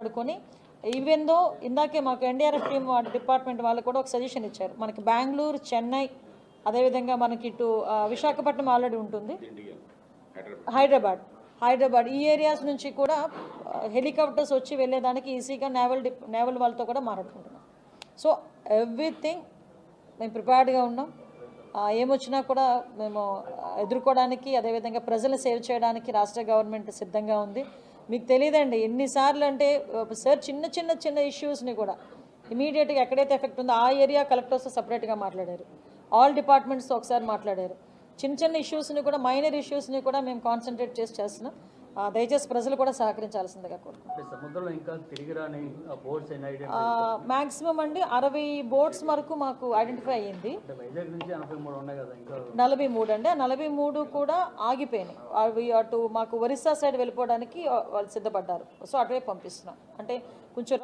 మాట్లాడుకొని ఈవెందో ఇందాకే మాకు ఎన్డీఆర్ఎఫ్ టీమ్ డిపార్ట్మెంట్ వాళ్ళు కూడా ఒక సజెషన్ ఇచ్చారు. మనకి బెంగళూరు చెన్నై అదేవిధంగా మనకి ఇటు విశాఖపట్నం ఆల్రెడీ ఉంటుంది. హైదరాబాద్. హైదరాబాద్. ఈ ఏరియాస్ నుంచి కూడా హెలికాప్టర్స్ వచ్చి వెళ్ళేదానికి ఈజీగా నేవల్ డిప్ నేవల్ వాళ్ళతో కూడా మాట్లాడుకుంటున్నాం. సో ఎవ్రీథింగ్ మేము ప్రిపేర్డ్గా ఉన్నాం. ఏమొచ్చినా కూడా మేము ఎదుర్కోవడానికి అదేవిధంగా ప్రజలను సేవ్ చేయడానికి రాష్ట్ర గవర్నమెంట్ సిద్ధంగా ఉంది. మీకు తెలియదండి ఎన్నిసార్లు అంటే సార్ చిన్న చిన్న చిన్న ఇష్యూస్ని కూడా ఇమీడియట్గా ఎక్కడైతే ఎఫెక్ట్ ఉందో ఆ ఏరియా కలెక్టర్స్ సపరేట్గా మాట్లాడారు. ఆల్ డిపార్ట్మెంట్స్తో ఒకసారి మాట్లాడారు. చిన్న చిన్న ఇష్యూస్ని కూడా మైనర్ ఇష్యూస్ని కూడా మేము కాన్సన్ట్రేట్ చేసి చేస్తున్నాం. దయచేసి ప్రజలు కూడా సహకరించాల్సిందిగా కోరుకుంటున్నాం. అంటే సముద్రంలో ఇంకా తిరిగి రాని బోట్స్ అయిన ఐడియా మ్యాక్సిమం అండి అరవై బోట్స్ వరకు మాకు ఐడెంటిఫై అయ్యింది. నలభై మూడు అండి. ఆ నలభై మూడు కూడా ఆగిపోయినాయి. అవి అటు మాకు ఒరిస్సా సైడ్ వెళ్ళిపోవడానికి వాళ్ళు సిద్ధపడ్డారు. సో అటువైపు పంపిస్తున్నాం. అంటే కొంచెం